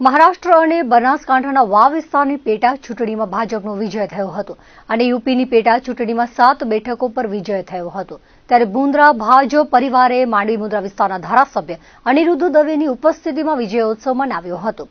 મહારાષ્ટ્ર અને બનાસકાંઠાના વાવ વિસ્તારની પેટા ચૂંટણીમાં ભાજપનો વિજય થયો હતો અને યુપીની પેટા ચૂંટણીમાં સાત બેઠકો પર વિજય થયો હતો. ત્યારે મુન્દ્રા ભાજપ પરિવારે માંડવી મુદ્રા વિસ્તારના ધારાસભ્ય અનિરુદ્ધ દવેની ઉપસ્થિતિમાં વિજયોત્સવ મનાવ્યો હતો.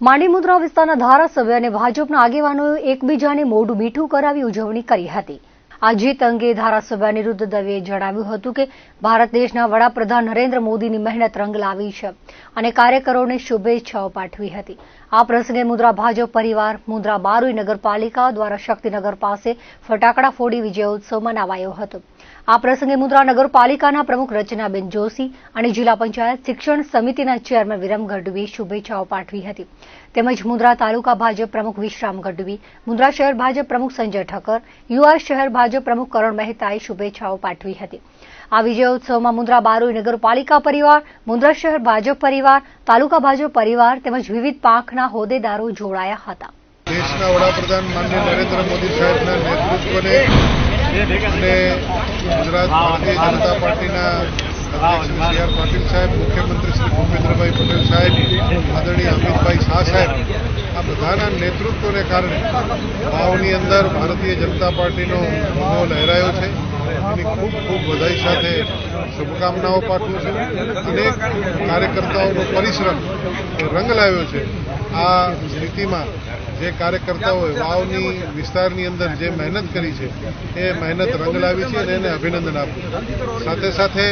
માંડવી મુદ્રા વિસ્તારના ધારાસભ્ય અને ભાજપના આગેવાનોએ એકબીજાને મોઢું મીઠું કરાવી ઉજવણી કરી હતી. આ અંગે ધારાસભ્ય અનિરુદ્ધ દવેએ જણાવ્યું હતું કે ભારત દેશના વડાપ્રધાન નરેન્દ્ર મોદીની મહેનત રંગ લાવી છે અને કાર્યકરોને શુભેચ્છાઓ પાઠવી હતી. આ પ્રસંગે મુદ્રા ભાજપ પરિવાર, મુદ્રા બારોઈ નગરપાલિકા દ્વારા શક્તિનગર પાસે ફટાકડા ફોડી વિજયોત્સવ મનાવાયો હતો. આ પ્રસંગે મુદ્રા નગરપાલિકાના પ્રમુખ રચનાબેન જોશી અને જિલ્લા પંચાયત શિક્ષણ સમિતિના ચેરમેન વિરમ ગઢવીએ શુભેચ્છાઓ પાઠવી હતી. તેમજ મુદ્રા તાલુકા ભાજપ પ્રમુખ વિશ્રામ ગઢવી, મુદ્રા શહેર ભાજપ પ્રમુખ સંજય ઠક્કર, યુવા શહેર ભાજપ પ્રમુખ કરણ મહેતાએ શુભેચ્છાઓ પાઠવી હતી. આ વિજયોત્સવમાં મુન્દ્રા બારોઈ નગરપાલિકા પરિવાર, મુન્દ્રા શહેર ભાજપ પરિવાર, તાલુકા ભાજપ પરિવાર તેમજ વિવિધ પાંખના હોદ્દેદારો જોડાયા હતા. દેશના વડાપ્રધાન માનનીય નરેન્દ્ર મોદી સાહેબના નેતૃત્વને અને ગુજરાત ભારતીય જનતા પાર્ટીના અધ્યક્ષ સી પાટીલ સાહેબ, મુખ્યમંત્રી શ્રી ભૂપેન્દ્રભાઈ પટેલ સાહેબ, આદરણીય અમિતભાઈ શાહ સાહેબ આ બધાના નેતૃત્વને કારણે વાવની અંદર ભારતીય જનતા પાર્ટીનો ભગવો લહેરાયો છે. એની ખૂબ ખૂબ વધાઈ સાથે શુભકામનાઓ પાઠવું છું. અનેક કાર્યકર્તાઓનો પરિશ્રમ રંગ લાવ્યો છે. આ સ્થિતિમાં જે કાર્યકર્તાઓએ વાવની વિસ્તારની અંદર જે મહેનત કરી છે, એ મહેનત રંગ લાવી છે અને એને અભિનંદન આપું સાથે સાથે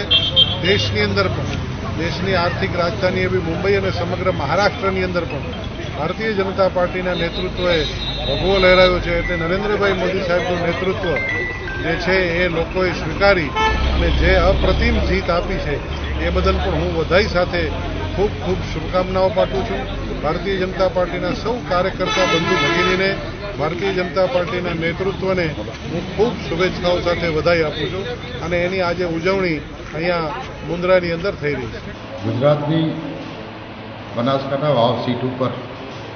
દેશની અંદર પણ, દેશની આર્થિક રાજધાની એવી મુંબઈ અને સમગ્ર મહારાષ્ટ્રની અંદર પણ ભારતીય જનતા પાર્ટીના નેતૃત્વએ ભગવો લહેરાયો છે એટલે નરેન્દ્રભાઈ મોદી સાહેબનું નેતૃત્વ જે છે એ લોકોએ સ્વીકારી અને જે અપ્રતિમ જીત આપી છે એ બદલ પણ હું વધાઈ સાથે ખૂબ ખૂબ શુભકામનાઓ પાઠવું છું. ભારતીય જનતા પાર્ટીના સૌ કાર્યકર્તા બંધુ ભગીનીને, ભારતીય જનતા પાર્ટીના નેતૃત્વને હું ખૂબ શુભેચ્છાઓ સાથે વધાઈ આપું છું અને એની આજે ઉજવણી અહીંયા મુન્દ્રાની અંદર થઈ રહી છે. ગુજરાતની બનાસકાંઠા વાવ સીટ ઉપર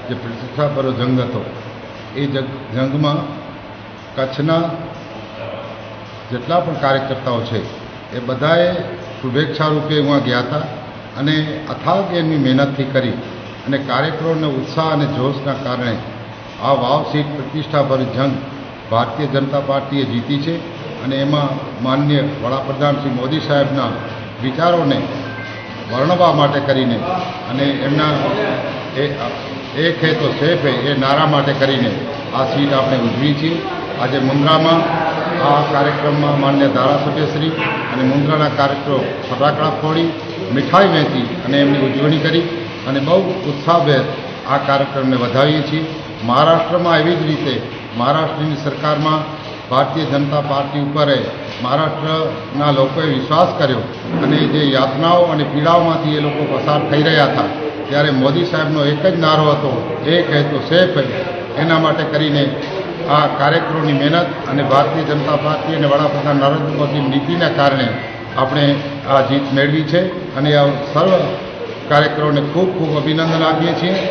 જે પ્રતિષ્ઠાપરો જંગ હતો, એ જંગ, જંગમાં કચ્છના જેટલા પણ કાર્યકર્તાઓ છે, એ બધાએ શુભેચ્છા રૂપે એમાં ગયા હતા અને અથાગ એમની મહેનતથી કરી અને કાર્યકરોને ઉત્સાહ અને જોશના કારણે આ વાવ સીટ પ્રતિષ્ઠાભર જંગ ભારતીય જનતા પાર્ટીએ જીતી છે અને એમાં માન્ય વડાપ્રધાન શ્રી મોદી સાહેબના વિચારોને વર્ણવા માટે કરીને અને એમના એક હે તો સેફ હે, એ નારા માટે કરીને આ સીટ આપણે ઉજવી છીએ આજે મુન્દ્રામાં આ કાર્યક્રમમાં માન્ય ધારાસભ્યશ્રી અને મુન્દ્રાના કાર્યક્રમ ફટાકડા ફોડી, મીઠાઈ વહેંચી અને એમની ઉજવણી કરી અને બહુ ઉત્સાહભેર આ કાર્યક્રમને વધાવીએ છીએ. મહારાષ્ટ્રમાં એવી જ રીતે મહારાષ્ટ્રની સરકારમાં ભારતીય જનતા પાર્ટી ઉપર મહારાષ્ટ્રના લોકોએ વિશ્વાસ કર્યો અને જે યાતનાઓ અને પીડાઓમાંથી એ લોકો પસાર થઈ રહ્યા હતા ત્યારે મોદી સાહેબનો એક જ નારો હતો એક હે તો સેફ એના માટે કરીને આ કાર્યકરોની મહેનત અને ભારતીય જનતા પાર્ટી અને વડાપ્રધાન નરેન્દ્ર મોદીની નીતિના કારણે આપણે આ જીત મેળવી છે. અને આ સર્વ કાર્યકરોને ખૂબ ખૂબ અભિનંદન આપીએ છીએ.